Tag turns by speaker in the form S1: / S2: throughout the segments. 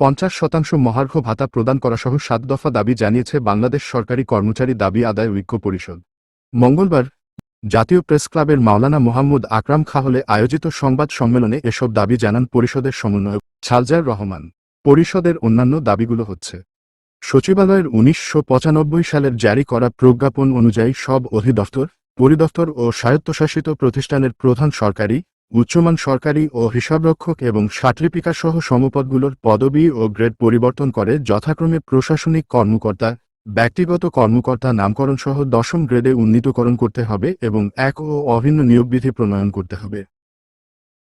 S1: পঞ্চাশ শতাংশ মহার্ঘ ভাতা প্রদান করা সহ সাত দফা দাবি জানিয়েছে বাংলাদেশ সরকারি কর্মচারী দাবি আদায় ঐক্য পরিষদ। মঙ্গলবার জাতীয় প্রেস ক্লাবের মাওলানা মোহাম্মদ আকরাম খাহলে আয়োজিত সংবাদ সম্মেলনে এসব দাবি জানান পরিষদের সমন্বয়ক ছালজার রহমান। পরিষদের অন্যান্য দাবিগুলো হচ্ছে, সচিবালয়ের উনিশশো পঁচানব্বই সালের জারি করা প্রজ্ঞাপন অনুযায়ী সব অধিদপ্তর, পরিদপ্তর ও স্বায়ত্তশাসিত প্রতিষ্ঠানের প্রধান সরকারি উচ্চমান সরকারি ও হিসাবরক্ষক এবং সহ সমপদগুলোর পদবি ও গ্রেড পরিবর্তন করে যথাক্রমে প্রশাসনিক কর্মকর্তা, ব্যক্তিগত কর্মকর্তা নামকরণ সহ দশম গ্রেডে উন্নীতকরণ করতে হবে এবং এক ও অভিন্ন নিয়োগবিধি প্রণয়ন করতে হবে।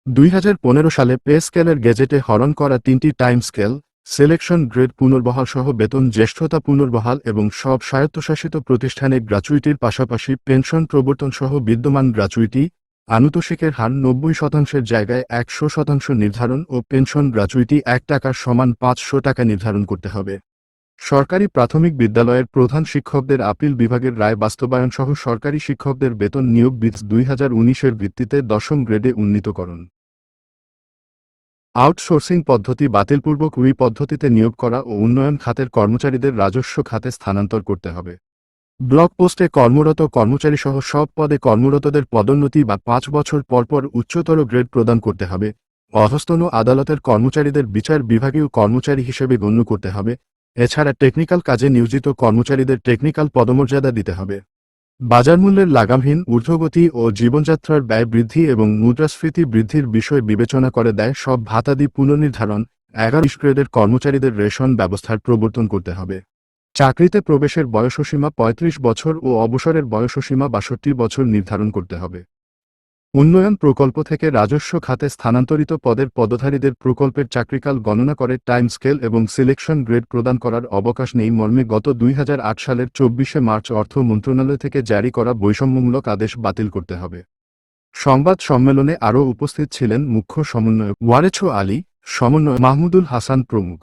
S1: দুই হাজার পনেরো সালে পে স্কেলের গেজেটে হরণ করা তিনটি টাইম স্কেল, সিলেকশন গ্রেড পুনর্বহাল সহ বেতন জ্যেষ্ঠতা পুনর্বহাল এবং সব স্বায়ত্তশাসিত প্রতিষ্ঠানে গ্রাচুইটির পাশাপাশি পেনশন প্রবর্তন সহ বিদ্যমান গ্র্যাচুইটি আনুতোষিকের হার নব্বই শতাংশের জায়গায় একশো শতাংশ নির্ধারণ ও পেনশন গ্র্যাচুইটি এক টাকার সমান পাঁচশো টাকা নির্ধারণ করতে হবে। সরকারি প্রাথমিক বিদ্যালয়ের প্রধান শিক্ষকদের আপিল বিভাগের রায় বাস্তবায়ন সহ সরকারি শিক্ষকদের বেতন নিয়োগ বিধ দুই হাজার উনিশের ভিত্তিতে দশম গ্রেডে উন্নীতকরণ। আউটসোর্সিং পদ্ধতি বাতিলপূর্বক উই পদ্ধতিতে নিয়োগ করা ও উন্নয়ন খাতের কর্মচারীদের রাজস্ব খাতে স্থানান্তর করতে হবে। ব্লক পোস্টে কর্মরত কর্মচারীসহ সব পদে কর্মরতদের পদোন্নতি বা পাঁচ বছর পরপর উচ্চতর গ্রেড প্রদান করতে হবে। অধস্তন আদালতের কর্মচারীদের বিচার বিভাগীয় কর্মচারী হিসেবে গণ্য করতে হবে। এছাড়া টেকনিক্যাল কাজে নিয়োজিত কর্মচারীদের টেকনিক্যাল পদমর্যাদা দিতে হবে। বাজারমূল্যের লাগামহীন ঊর্ধ্বগতি ও জীবনযাত্রার ব্যয় বৃদ্ধি এবং মুদ্রাস্ফীতি বৃদ্ধির বিষয় বিবেচনা করে দেয় সব ভাতাদি পুনর্নির্ধারণ। এগারো গ্রেডের কর্মচারীদের রেশন ব্যবস্থার প্রবর্তন করতে হবে। চাকরিতে প্রবেশের বয়সসীমা ৩৫ বছর ও অবসরের বয়সসীমা বাষট্টি বছর নির্ধারণ করতে হবে। উন্নয়ন প্রকল্প থেকে রাজস্ব খাতে স্থানান্তরিত পদের পদধারীদের প্রকল্পের চাকরিকাল গণনা করে টাইম স্কেল এবং সিলেকশন গ্রেড প্রদান করার অবকাশ নেই মর্মে গত দুই হাজার আট সালের চব্বিশে মার্চ অর্থ মন্ত্রণালয় থেকে জারি করা বৈষম্যমূলক আদেশ বাতিল করতে হবে। সংবাদ সম্মেলনে আরও উপস্থিত ছিলেন মুখ্য সমন্বয়ক ওয়ারেছো আলী সমন্বয় মাহমুদুল হাসান প্রমুখ।